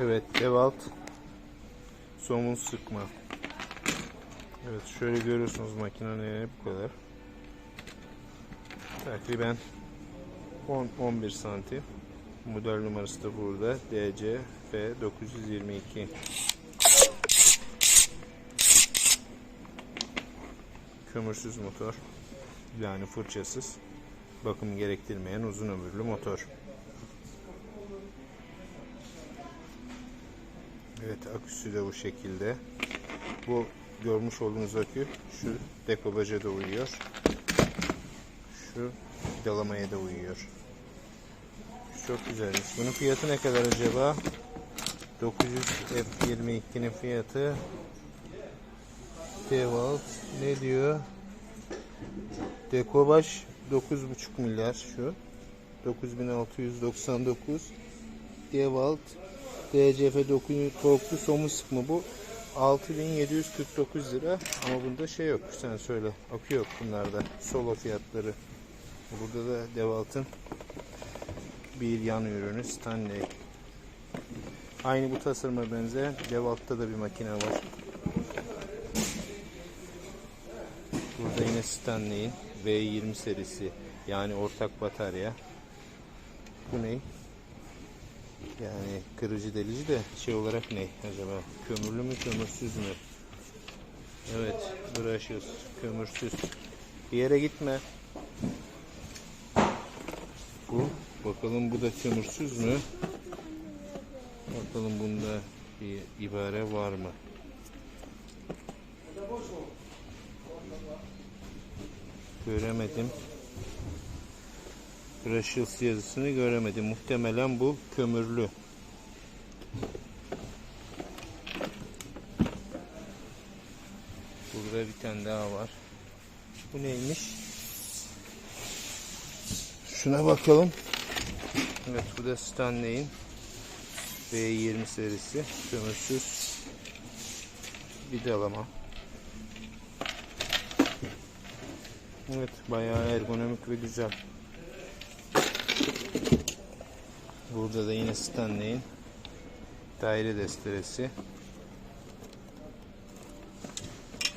Evet, Devalt somun sıkma. Evet, şöyle görüyorsunuz makinenin bu kadar. Takriben 10-11 santim. Model numarası da burada. DCF 922. Kömürsüz motor. Yani fırçasız. Bakım gerektirmeyen uzun ömürlü motor. Evet aküsü de bu şekilde. Bu görmüş olduğunuz akü şu dekobaja da uyuyor. Şu vidalamaya da uyuyor. Çok güzelmiş. Bunun fiyatı ne kadar acaba? 900 F22'nin fiyatı Devalt ne diyor? Dekobaj 9,5 milyar şu. 9699 Devalt DCF 9 torklu somun sıkma bu? 6749 lira. Ama bunda şey yok sen söyle akü yok bunlarda solo fiyatları. Burada da Devalt'ın bir yan ürünü Stanley. Aynı bu tasarıma benzer Devalt'ta da bir makine var. Burada yine Stanley'in V20 serisi yani ortak batarya. Bu ne? Yani kırıcı delici de şey olarak ne acaba? Kömürlü mü kömürsüz mü? Evet brushless kömürsüz. Bir yere gitme. Bu bakalım bu da kömürsüz mü? Bakalım bunda bir ibare var mı? Göremedim. Brushless yazısını göremedim. Muhtemelen bu kömürlü. Burada bir tane daha var. Bu neymiş? Şuna bakalım. Evet bu da Stanley'in V20 serisi. Kömürsüz vidalama. Evet bayağı ergonomik ve güzel. Burada da yine Stanley'in daire desteresi.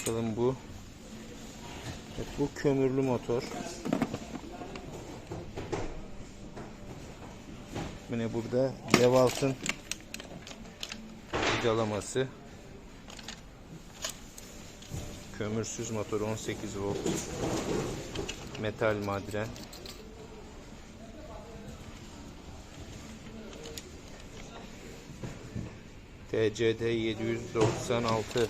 Bakalım bu. Evet, bu kömürlü motor. Yine burada Devalt'ın vidalaması. Kömürsüz motor 18 volt. Metal madren. TCD 796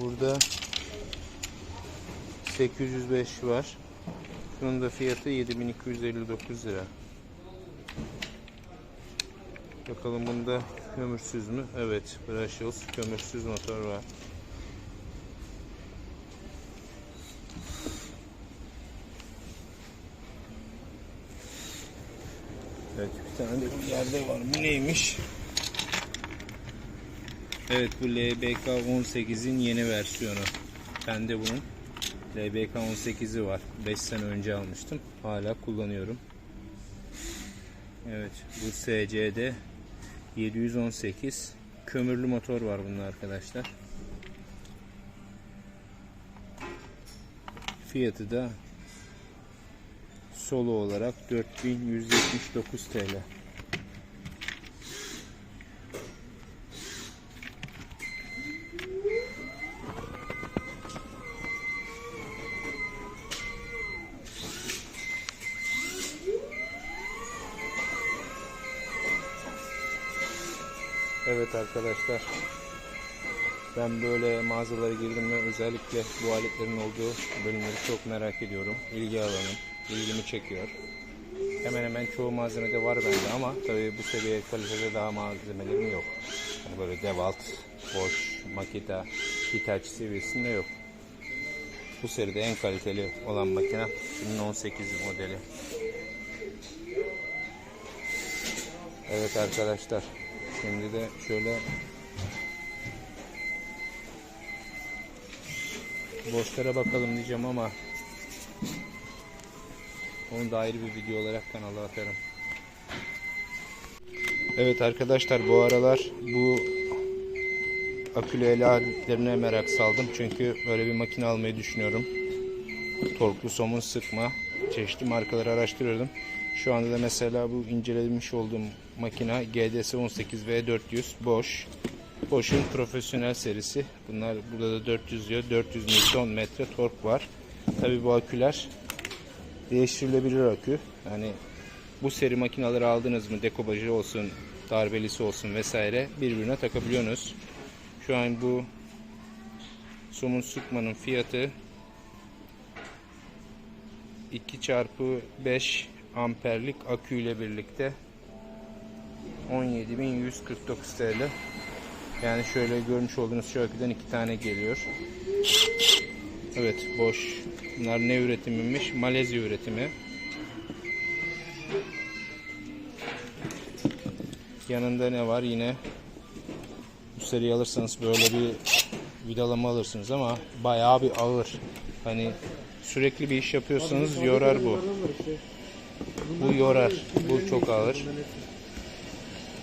Burada 805 var. Bunun da fiyatı 7259 lira. Bakalım bunda kömürsüz mü? Evet, brushless kömürsüz motor var. Evet bir yerde var. Bu neymiş? Evet bu LBK 18'in yeni versiyonu. Bende bunun LBK 18'i var. 5 sene önce almıştım. Hala kullanıyorum. Evet bu SCD 718 kömürlü motor var bunun arkadaşlar. Fiyatı da solo olarak 4179 TL. Evet arkadaşlar. Ben böyle mağazalara girdim ve özellikle bu aletlerin olduğu bölümleri çok merak ediyorum. İlgi alanım, ilgimi çekiyor. Hemen hemen çoğu malzemede var bende ama tabii bu seviye kalitede daha malzemelerim yok. Yani böyle Devalt, Bosch, Makita, Hitachi seviyesinde yok. Bu seride en kaliteli olan makine 2018 modeli. Evet arkadaşlar. Şimdi de şöyle boşlara bakalım diyeceğim ama onu da ayrı bir video olarak kanala atarım. Evet arkadaşlar bu aralar bu akülü el aletlerine merak saldım. Çünkü böyle bir makine almayı düşünüyorum. Torklu somun sıkma. Çeşitli markaları araştırıyordum. Şu anda da mesela bu incelemiş olduğum makina GDS 18V400 Bosch. Bosch'un profesyonel serisi. Bunlar burada da 400 diyor. 400 Nm tork var. Tabi bu aküler değiştirilebilir akü. Yani bu seri makineleri aldınız mı dekobajı olsun, darbelisi olsun vesaire birbirine takabiliyorsunuz. Şu an bu somun sıkmanın fiyatı 2 çarpı 5 amperlik akü ile birlikte 17.149 TL. Yani şöyle görmüş olduğunuz şu aküden iki tane geliyor. Evet boş. Bunlar ne üretimiymiş? Malezya üretimi. Yanında ne var? Yine bu seriyi alırsanız böyle bir vidalama alırsınız ama bayağı bir ağır. Hani sürekli bir iş yapıyorsanız yorar bu. Bu yorar. Bu çok ağır.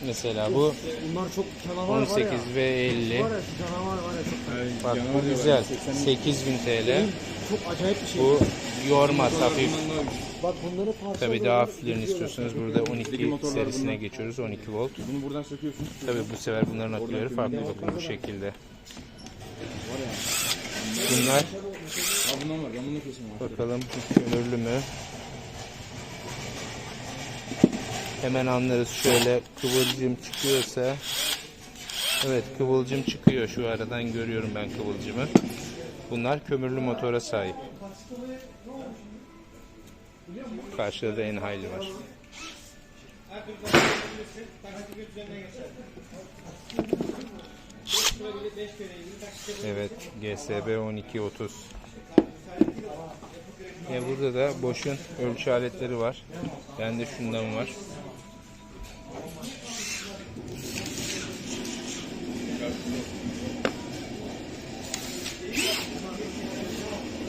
Mesela bu Bunlar çok canavar var ya. 18 ve 50. Var ya şu canavar var ya çok, Bak bu güzel. 8000 TL. çok acayip bir şey. Bu yormaz hafif. Bak bunları parça Tabi daha hafiflerini istiyorsanız burada 12 motorlar serisine geçiyoruz. 12 volt. Bunu buradan söküyorsun. Tabi bu sefer bunların aküleri farklı bakın bu şekilde. Bunlar bakalım kömürlü mü? Hemen anlarız şöyle kıvılcım çıkıyorsa. Evet kıvılcım çıkıyor şu aradan görüyorum ben kıvılcımı. Bunlar kömürlü motora sahip. Karşıda da Enhayli var. Evet GSB 1230. Ya burada da Bosch'un ölçü aletleri var. Bende şundan var.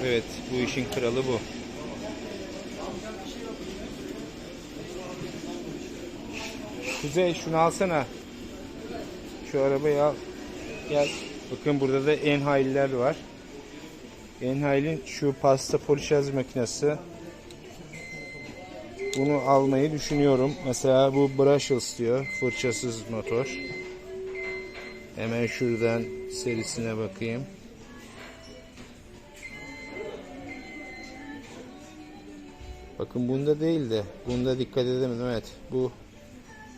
Evet, bu işin kralı bu. Kuzey şunu alsana. Şu arabayı al. Gel. Bakın burada da Enhail'ler var. Enhail'in şu pasta poliçez makinesi. Bunu almayı düşünüyorum. Mesela bu brushless diyor. Fırçasız motor. Hemen şuradan serisine bakayım. Bakın bunda değil de bunda dikkat edemedim. Evet bu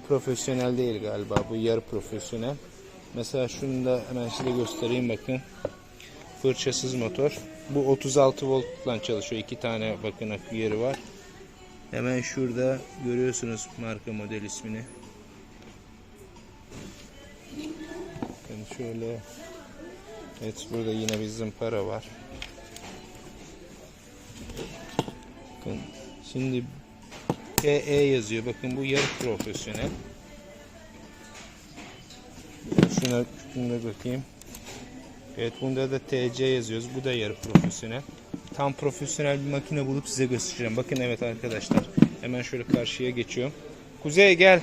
profesyonel değil galiba. Bu yarı profesyonel. Mesela şunu da hemen size göstereyim bakın. Fırçasız motor. Bu 36 voltla çalışıyor. İki tane bakın akü yeri var. Hemen şurada görüyorsunuz marka model ismini. Bakın şöyle. Evet burada yine bir zımpara var. Bakın şimdi PE yazıyor. Bakın bu yarı profesyonel. Şuna, şuna bakayım. Evet bunda da TC yazıyoruz. Bu da yarı profesyonel. Tam profesyonel bir makine bulup size göstereceğim. Bakın evet arkadaşlar. Hemen şöyle karşıya geçiyorum. Kuzey gel.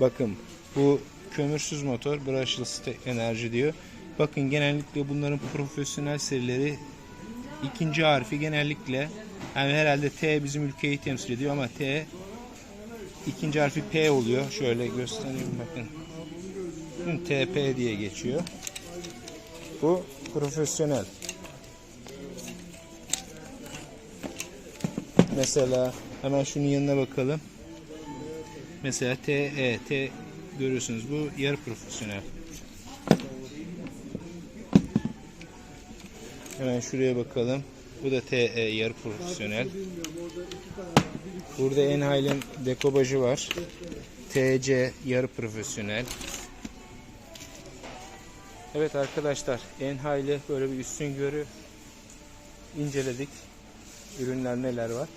Bakın bu kömürsüz motor brushless enerji diyor. Bakın genellikle bunların profesyonel serileri ikinci harfi genellikle yani herhalde T bizim ülkeyi temsil ediyor ama T ikinci harfi P oluyor. Şöyle göstereyim bakın. TP diye geçiyor. Bu profesyonel. Mesela hemen şunun yanına bakalım. Mesela TE, T görüyorsunuz bu yarı profesyonel. Hemen şuraya bakalım. Bu da TE yarı profesyonel. Burada Enhail'in dekobajı var. TC yarı profesyonel. Evet arkadaşlar Enhail'i böyle bir üstün görü inceledik. Ürünler neler var.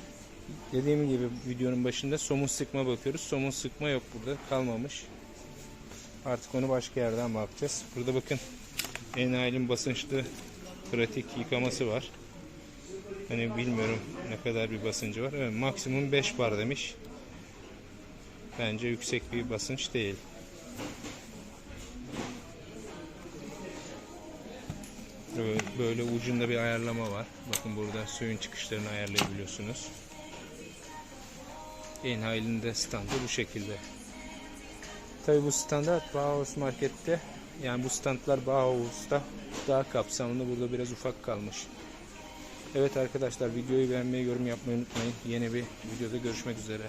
Dediğim gibi videonun başında somun sıkma bakıyoruz. Somun sıkma yok burada kalmamış. Artık onu başka yerden bakacağız. Burada bakın Enhail'in basınçlı pratik yıkaması var. Hani bilmiyorum ne kadar bir basıncı var. Evet, maksimum 5 bar demiş. Bence yüksek bir basınç değil. Böyle ucunda bir ayarlama var. Bakın burada suyun çıkışlarını ayarlayabiliyorsunuz. Enhail'in de standı bu şekilde. Tabi bu standart Bauhaus markette yani bu standlar Bauhaus'ta daha kapsamlı burada biraz ufak kalmış. Evet arkadaşlar videoyu beğenmeyi yorum yapmayı unutmayın. Yeni bir videoda görüşmek üzere.